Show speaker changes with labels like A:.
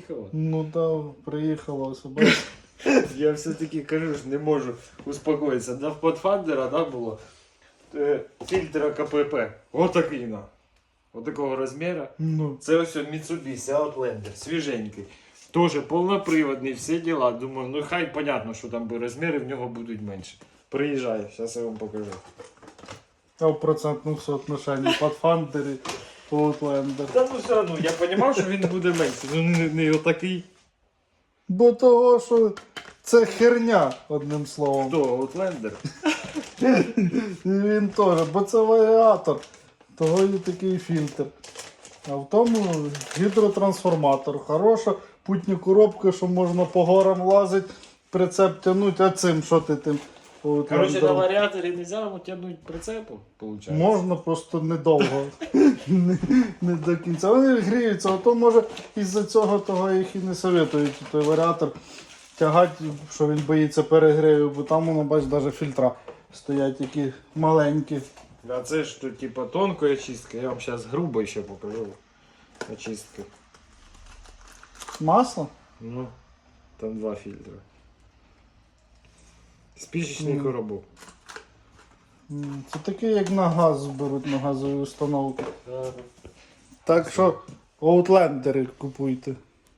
A: приїхала.
B: Ну да, приїхала особисто.
A: Я все-таки кажу ж, не можу успокоїтися. Да, в подфандера да, було е, фільтр КПП. Отакий на. Отакого розміру.
B: Ну,
A: Це ось Mitsubishi Outlander, свіженький. Тоже повноприводний, всі діла. Думаю, ну хай понятно, що там би розміри в нього будуть менше. Приїжджай, зараз я вам покажу.
B: а в процентному соотношенні Pathfinder і Outlander.
A: Та ну все одно, я розумів, що він буде менше. Ну не, не отакий.
B: Бо того, що це херня, одним словом.
A: Хто, Outlander?
B: І він теж, бо це варіатор. Того і такий фільтр. А в тому гідротрансформатор. Хороша путня коробка, що можна по горам лазити, прицеп тягнути, а цим що ти тим?
A: Короче, на варіаторі не можна тягнути прицепу, виходить.
B: Можна просто недовго. не, не до кінця. Вони гріються, а то може із-за цього того їх і не советують той варіатор тягати, що він боїться перегріву, бо там воно, бач, навіть фільтра стоять такі маленькі.
A: А це ж тут типа тонкої очистки, я вам зараз грубо ще покажу. Очистки.
B: Масло?
A: Ну, там два фільтри. Спічечний
B: Мгм.
A: коробок.
B: Це таке, як на газ беруть на газові установки. Так що Outlander купуйте.